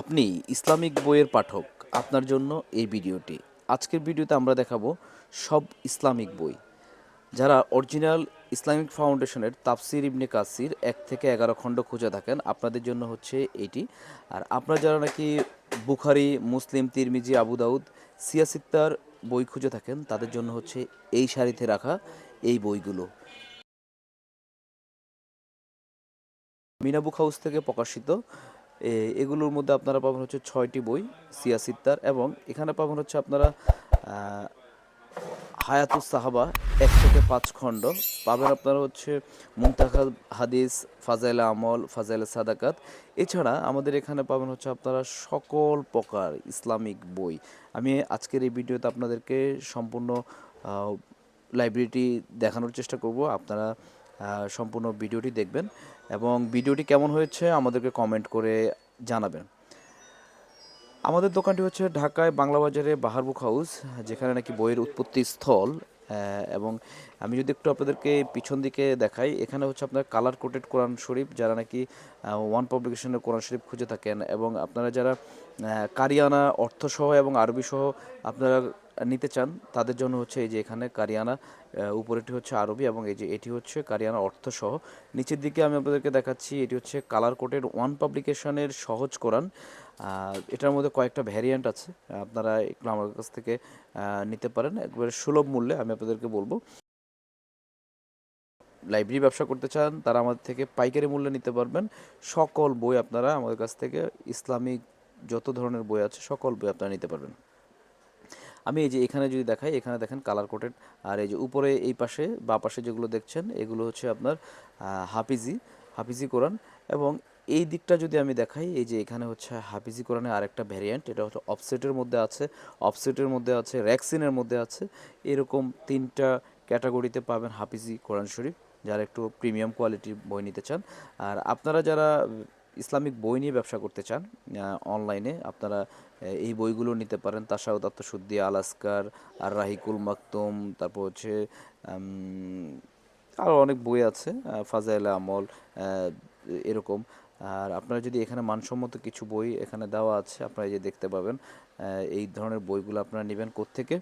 আপনি ইসলামিক বইয়ের পাঠক, আপনার জন্য এই ভিডিওটি। আজকের ভিডিওতে আমরা দেখাবো সব ইসলামিক বই। যারা অরিজিনাল ইসলামিক ফাউন্ডেশনের তাফসির ইবনে কাসির এক থেকে এগারো খণ্ড খুঁজে থাকেন, আপনাদের জন্য হচ্ছে এটি। আর আপনারা যারা নাকি বুখারি, মুসলিম, তিরমিজি, আবু দাউদ সিয়াসিত্তার বই খুঁজে থাকেন, তাদের জন্য হচ্ছে এই সারিতে রাখা এই বইগুলো। মিনা বুক হাউস থেকে প্রকাশিত এগুলোর মধ্যে আপনারা পাবেন হচ্ছে ছয়টি বই সিয়াসিত্তার এবং এখানে পাবেন হচ্ছে আপনারা হায়াতুস সাহাবা, এক থেকে পাঁচ খণ্ড। পাবেন আপনারা হচ্ছে মুমতাখাল হাদিস, ফাজাইল আমল, ফাজাইল সাদাকাত। এছাড়া আমাদের এখানে পাবেন হচ্ছে আপনারা সকল প্রকার ইসলামিক বই। আমি আজকের এই ভিডিওতে আপনাদেরকে সম্পূর্ণ লাইব্রেরিটি দেখানোর চেষ্টা করব। আপনারা সম্পূর্ণ ভিডিওটি দেখবেন। এবং ভিডিওটি কেমন হয়েছে আমাদেরকে কমেন্ট করে জানাবেন। আমাদের দোকানটি হচ্ছে ঢাকায় বাংলা বাজারে বাহার বুক হাউস, যেখানে নাকি বইয়ের উৎপত্তি স্থল এবং আমি যদি একটু আপনাদেরকে পিছন দিকে দেখাই, এখানে হচ্ছে আপনার কালার কোটেড কোরআন শরীফ, যারা নাকি ওয়ান পাবলিকেশনের কোরআন শরীফ খুঁজে থাকেন, এবং আপনারা যারা কারিয়ানা অর্থসহ এবং আরবি সহ আপনারা নিতে চান, তাদের জন্য হচ্ছে এই যে এখানে কারিয়ানা উপরেটি হচ্ছে আরবি এবং এই যে এটি হচ্ছে কারিয়ানা অর্থসহ। নিচের দিকে আমি আপনাদেরকে দেখাচ্ছি, এটি হচ্ছে কালার কোটের ওয়ান পাবলিকেশনের সহজ কোরআন। এটার মধ্যে কয়েকটা ভ্যারিয়েন্ট আছে, আপনারা এগুলো আমার কাছ থেকে নিতে পারেন। একবারে সুলভ মূল্যে আমি আপনাদেরকে বলব। লাইব্রেরি ব্যবসা করতে চান, তারা আমাদের থেকে পাইকারি মূল্যে নিতে পারবেন। সকল বই আপনারা আমাদের কাছ থেকে, ইসলামিক যত ধরনের বই আছে, সকল বই আপনারা নিতে পারবেন। আমি এই যে এখানে যদি দেখাই, এখানে দেখেন কালার কোটেড আর এই যে উপরে এই পাশে বা পাশে যেগুলো দেখছেন, এগুলো হচ্ছে আপনার হাফিজি হাফিজি কোরআন এবং এই দিকটা যদি আমি দেখাই, এই যে এখানে হচ্ছে হাফিজি কোরআনের আরেকটা ভ্যারিয়েন্ট এটা হচ্ছে অফসেটের মধ্যে আছে অফসেটের মধ্যে আছে র্যাক্সিনের মধ্যে আছে, এরকম তিনটা ক্যাটাগরিতে পাবেন হাফিজি কোরআন শরীফ, যারা একটু প্রিমিয়াম কোয়ালিটির বই নিতে চান। আর আপনারা যারা ইসলামিক বই নিয়ে ব্যবসা করতে চান অনলাইনে আপনারা এই বইগুলো নিতে পারেন। তাসাউদ আত্মশুদ্ধি, আলাস্কার, আর রাহিকুল মাকতুম, তারপর হচ্ছে আরও অনেক বই আছে ফাজাইল আমল এরকম। আর আপনারা যদি এখানে মানসম্মত কিছু বই এখানে দেওয়া আছে, আপনারা যে দেখতে পাবেন এই ধরনের বইগুলো আপনারা নেবেন কোত্থেকে?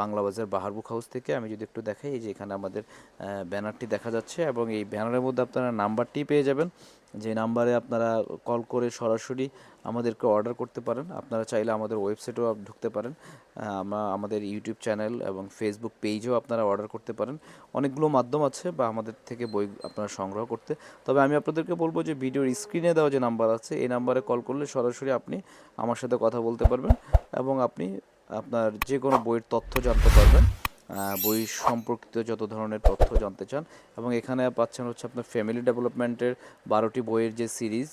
বাংলা বাজার বাহার বুক হাউস থেকে। আমি যদি একটু দেখাই, এই যে এখানে আমাদের ব্যানারটি দেখা যাচ্ছে এবং এই ব্যানারের মধ্যে আপনারা নাম্বারটি পেয়ে যাবেন। যে নাম্বারে আপনারা কল করে সরাসরি আমাদেরকে অর্ডার করতে পারেন। আপনারা চাইলে আমাদের ওয়েবসাইটেও ঢুকতে পারেন। আমরা আমাদের ইউটিউব চ্যানেল এবং ফেসবুক পেজেও আপনারা অর্ডার করতে পারেন। অনেকগুলো মাধ্যম আছে বা আমাদের থেকে বই আপনারা সংগ্রহ করতে। তবে আমি আপনাদেরকে বলব যে ভিডিওর স্ক্রিনে দেওয়া যে নাম্বার আছে, এই নাম্বারে কল করলে সরাসরি আপনি আমার সাথে কথা বলতে পারবেন। এবং আপনি আপনার যে কোনো বইয়ের তথ্য জানতে পারবেন বই সম্পর্কিত যত ধরনের তথ্য জানতে চান। এবং এখানে পাচ্ছেন হচ্ছে আপনার ফ্যামিলি ডেভেলপমেন্টের বারোটি বইয়ের যে সিরিজ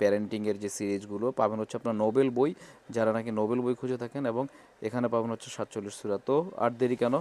প্যারেন্টিংয়ের যে সিরিজগুলো পাবেন হচ্ছে আপনার নোবেল বই। যারা নাকি নোবেল বই খুঁজে থাকেন এবং এখানে পাবেন হচ্ছে সাতচল্লিশ সুরাত। আর দেরি কেন?